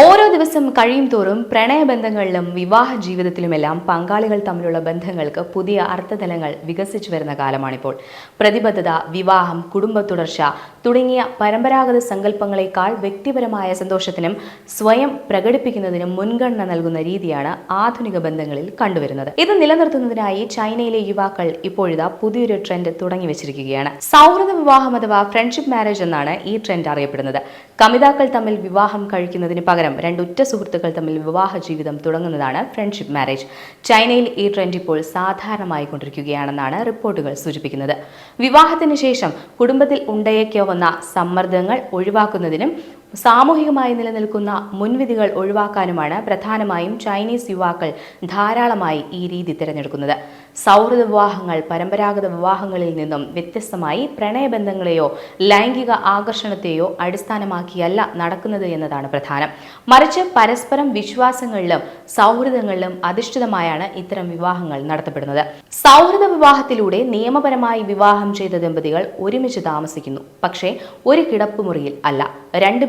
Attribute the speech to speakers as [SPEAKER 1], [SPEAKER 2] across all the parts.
[SPEAKER 1] ഓരോ ദിവസം കഴിയും തോറും പ്രണയബന്ധങ്ങളിലും വിവാഹ ജീവിതത്തിലുമെല്ലാം പങ്കാളികൾ തമ്മിലുള്ള ബന്ധങ്ങൾക്ക് പുതിയ അർത്ഥതലങ്ങൾ വികസിച്ചു വരുന്ന കാലമാണിപ്പോൾ. പ്രതിബദ്ധത വിവാഹം കുടുംബ തുടർച്ച തുടങ്ങിയ പരമ്പരാഗത സങ്കല്പങ്ങളെക്കാൾ വ്യക്തിപരമായ സന്തോഷത്തിനും സ്വയം പ്രകടിപ്പിക്കുന്നതിനും മുൻഗണന നൽകുന്ന രീതിയാണ് ആധുനിക ബന്ധങ്ങളിൽ കണ്ടുവരുന്നത്. ഇത് നിലനിർത്തുന്നതിനായി ചൈനയിലെ യുവാക്കൾ ഇപ്പോഴിതാ പുതിയൊരു ട്രെൻഡ് തുടങ്ങി വെച്ചിരിക്കുകയാണ്. സൗഹൃദ വിവാഹം അഥവാ ഫ്രണ്ട്ഷിപ്പ് മാരേജ് എന്നാണ് ഈ ട്രെൻഡ് അറിയപ്പെടുന്നത്. കമിതാക്കൾ തമ്മിൽ വിവാഹം കഴിക്കുന്നതിന് പകരം രണ്ട് ഉറ്റ സുഹൃത്തുക്കൾ തമ്മിൽ വിവാഹ ജീവിതം തുടങ്ങുന്നതാണ് ഫ്രണ്ട്ഷിപ്പ് മാരേജ്. ചൈനയിൽ ഈ ട്രെൻഡ് ഇപ്പോൾ സാധാരണമായി കൊണ്ടിരിക്കുകയാണെന്നാണ് റിപ്പോർട്ടുകൾ സൂചിപ്പിക്കുന്നത്. വിവാഹത്തിന് ശേഷം കുടുംബത്തിൽ ഉണ്ടായേക്കാവുന്ന സമ്മർദ്ദങ്ങൾ ഒഴിവാക്കുന്നതിനും സാമൂഹികമായി നിലനിൽക്കുന്ന മുൻവിധികൾ ഒഴിവാക്കാനുമാണ് പ്രധാനമായും ചൈനീസ് യുവാക്കൾ ധാരാളമായി ഈ രീതി തിരഞ്ഞെടുക്കുന്നത്. സൗഹൃദ വിവാഹങ്ങൾ പരമ്പരാഗത വിവാഹങ്ങളിൽ നിന്നും വ്യത്യസ്തമായി പ്രണയബന്ധങ്ങളെയോ ലൈംഗിക ആകർഷണത്തെയോ അടിസ്ഥാനമാക്കിയല്ല നടക്കുന്നത് എന്നതാണ് പ്രധാനം. മറിച്ച് പരസ്പരം വിശ്വാസങ്ങളിലും സൗഹൃദങ്ങളിലും അധിഷ്ഠിതമായാണ് ഇത്തരം വിവാഹങ്ങൾ നടത്തപ്പെടുന്നത്. സൗഹൃദ വിവാഹത്തിലൂടെ നിയമപരമായി വിവാഹം ചെയ്ത ദമ്പതികൾ ഒരുമിച്ച് താമസിക്കുന്നു. പക്ഷേ ഒരു കിടപ്പുമുറിയിൽ അല്ല.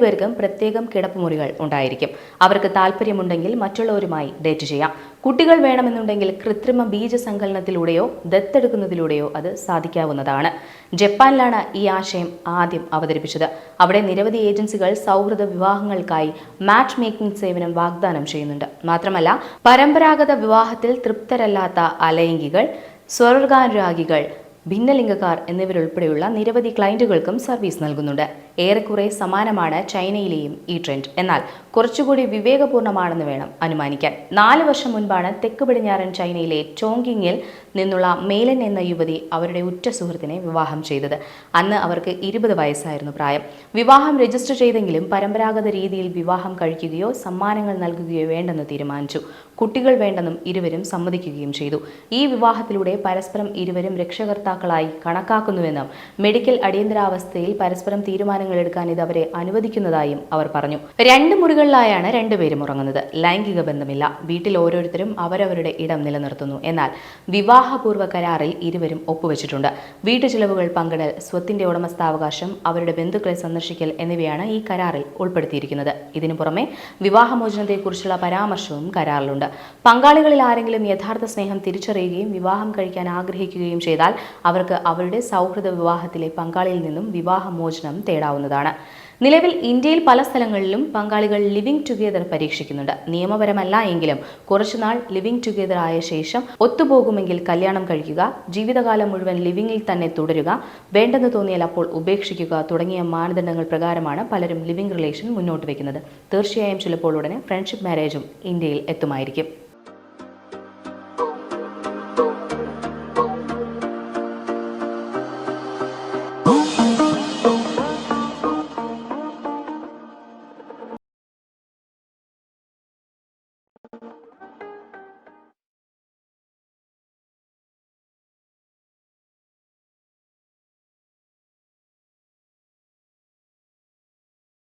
[SPEAKER 1] രണ്ടുപേർക്കും പ്രത്യേകം കിടപ്പുമുറികൾ ഉണ്ടായിരിക്കും. അവർക്ക് താല്പര്യമുണ്ടെങ്കിൽ മറ്റുള്ളവരുമായി ഡേറ്റ് ചെയ്യാം. കുട്ടികൾ വേണമെന്നുണ്ടെങ്കിൽ കൃത്രിമ ബീജ ബീജസങ്കലനത്തിലൂടെയോ ദത്തെടുക്കുന്നതിലൂടെയോ അത് സാധിക്കാവുന്നതാണ്. ജപ്പാനിലാണ് ഈ ആശയം ആദ്യം അവതരിപ്പിച്ചത്. അവിടെ നിരവധി ഏജൻസികൾ സൗഹൃദ വിവാഹങ്ങൾക്കായി മാച്ച് മേക്കിംഗ് സേവനം വാഗ്ദാനം ചെയ്യുന്നുണ്ട്. മാത്രമല്ല പരമ്പരാഗത വിവാഹത്തിൽ തൃപ്തരല്ലാത്ത അലൈംഗികൾ സ്വർഗാനുരാഗികൾ ഭിന്നലിംഗക്കാർ എന്നിവരുൾപ്പെടെയുള്ള നിരവധി ക്ലയന്റുകൾക്കും സർവീസ് നൽകുന്നുണ്ട്. ഏറെക്കുറെ സമാനമാണ് ചൈനയിലെയും ഈ ട്രെൻഡ്. എന്നാൽ കുറച്ചുകൂടി വിവേകപൂർണമാണെന്ന് വേണം അനുമാനിക്കാൻ. നാല് വർഷം മുൻപാണ് തെക്ക് പടിഞ്ഞാറൻ ചൈനയിലെ ചോങ്കിങ്ങിൽ നിന്നുള്ള മേലൻ എന്ന യുവതി അവരുടെ ഉറ്റ സുഹൃത്തിനെ വിവാഹം ചെയ്തത്. അന്ന് അവർക്ക് ഇരുപത് വയസ്സായിരുന്നു പ്രായം. വിവാഹം രജിസ്റ്റർ ചെയ്തെങ്കിലും പരമ്പരാഗത രീതിയിൽ വിവാഹം കഴിക്കുകയോ സമ്മാനങ്ങൾ നൽകുകയോ വേണ്ടെന്ന് തീരുമാനിച്ചു. കുട്ടികൾ വേണ്ടെന്നും ഇരുവരും സമ്മതിക്കുകയും ചെയ്തു. ഈ വിവാഹത്തിലൂടെ പരസ്പരം ഇരുവരും രക്ഷകർത്താക്കളായി കണക്കാക്കുന്നുവെന്നും മെഡിക്കൽ അടിയന്തരാവസ്ഥയിൽ പരസ്പരം തീരുമാനങ്ങൾ എടുക്കാൻ ഇത് അവരെ അനുവദിക്കുന്നതായും അവർ പറഞ്ഞു. രണ്ട് മുറികളിലായാണ് രണ്ടുപേരും ഉറങ്ങുന്നത്. ലൈംഗിക ബന്ധമില്ല. വീട്ടിൽ ഓരോരുത്തരും അവരവരുടെ ഇടം നിലനിർത്തുന്നു. എന്നാൽ വിവാഹപൂർവ കരാറിൽ ഇരുവരും ഒപ്പുവെച്ചിട്ടുണ്ട്. വീട്ടുചിലവുകൾ പങ്കിടൽ സ്വത്തിന്റെ ഉടമസ്ഥാവകാശം അവരുടെ ബന്ധുക്കളെ സന്ദർശിക്കൽ എന്നിവയാണ് ഈ കരാറിൽ ഉൾപ്പെടുത്തിയിരിക്കുന്നത്. ഇതിനു പുറമെ വിവാഹമോചനത്തെക്കുറിച്ചുള്ള പരാമർശവും കരാറിലുണ്ട്. പങ്കാളികളിൽ ആരെങ്കിലും യഥാർത്ഥ സ്നേഹം തിരിച്ചറിയുകയും വിവാഹം കഴിക്കാൻ ആഗ്രഹിക്കുകയും ചെയ്താൽ അവർക്ക് അവരുടെ സൗഹൃദ വിവാഹത്തിലെ പങ്കാളിയിൽ നിന്നും വിവാഹമോചനം തേടാവുന്നതാണ്. നിലവിൽ ഇന്ത്യയിൽ പല സ്ഥലങ്ങളിലും പങ്കാളികൾ ലിവിംഗ് ടുഗെദർ പരീക്ഷിക്കുന്നുണ്ട്. നിയമപരമല്ല എങ്കിലും കുറച്ചുനാൾ ലിവിംഗ് ടുഗെദർ ആയ ശേഷം ഒത്തുപോകുമെങ്കിൽ കല്യാണം കഴിക്കുക ജീവിതകാലം മുഴുവൻ ലിവിംഗിൽ തന്നെ തുടരുക വേണ്ടെന്ന് തോന്നിയാൽ അപ്പോൾ ഉപേക്ഷിക്കുക തുടങ്ങിയ മാനദണ്ഡങ്ങൾ പ്രകാരമാണ് പലരും ലിവിംഗ് റിലേഷൻ മുന്നോട്ട് വയ്ക്കുന്നത്. തീർച്ചയായും ചിലപ്പോൾ ഉടനെ ഫ്രണ്ട്ഷിപ്പ് മാരേജും ഇന്ത്യയിൽ എത്തുമായിരിക്കും.